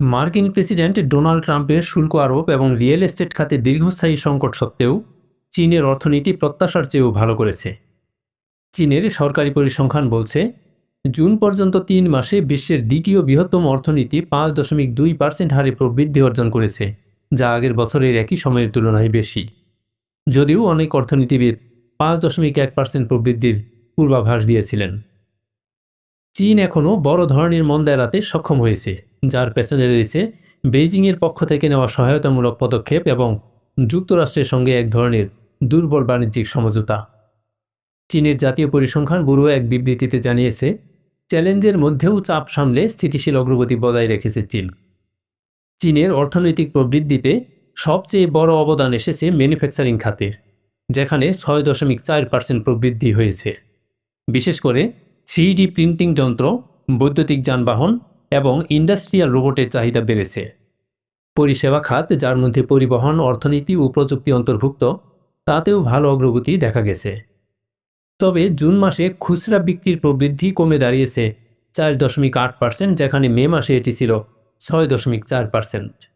মার্কিন president Donald ট্রাম্পের শুল্ক আরোপ এবং রিয়েল এস্টেট খাতে দীর্ঘস্থায়ী সংকট সত্ত্বেও চীনের অর্থনীতি প্রত্যাশার চেয়েও ভালো করেছে। চীনের সরকারি পরিসংখ্যান বলছে, জুন পর্যন্ত তিন মাসে বিশ্বের দ্বিতীয় বৃহত্তম অর্থনীতি পাঁচ দশমিক দুই পার্সেন্ট হারে প্রবৃদ্ধি অর্জন করেছে, যা আগের বছরের একই সময়ের তুলনায় বেশি। যদিও অনেক অর্থনীতিবিদ পাঁচ দশমিক এক পার্সেন্ট প্রবৃদ্ধির পূর্বাভাস দিয়েছিলেন। চীন এখনও বড় ধরনের মন্দা এড়াতে সক্ষম হয়েছে। যার পেছনে রয়েছে বেইজিংয়ের পক্ষ থেকে নেওয়া সহায়তামূলক পদক্ষেপ এবং যুক্তরাষ্ট্রের সঙ্গে এক ধরনের দুর্বল বাণিজ্যিক সমঝোতা। চীনের জাতীয় পরিসংখ্যান ব্যুরো এক বিবৃতিতে জানিয়েছে, চ্যালেঞ্জের মধ্যেও চাপ সামলে স্থিতিশীল অগ্রগতি বজায় রেখেছে চীন। চীনের অর্থনৈতিক প্রবৃদ্ধিতে সবচেয়ে বড় অবদান এসেছে ম্যানুফ্যাকচারিং খাতে, যেখানে ছয় দশমিক চার পার্সেন্ট প্রবৃদ্ধি হয়েছে। বিশেষ করে থ্রি প্রিন্টিং যন্ত্র, বৈদ্যুতিক যানবাহন এবং ইন্ডাস্ট্রিয়াল রোবটের চাহিদা বেড়েছে। পরিষেবা খাত, যার মধ্যে পরিবহন, অর্থনীতি ও প্রযুক্তি অন্তর্ভুক্ত, তাতেও ভালো অগ্রগতি দেখা গেছে। তবে জুন মাসে খুচরা বিক্রির প্রবৃদ্ধি কমে দাঁড়িয়েছে চার দশমিক আট পার্সেন্ট, যেখানে মে মাসে এটি ছিল ছয় দশমিক চার পার্সেন্ট।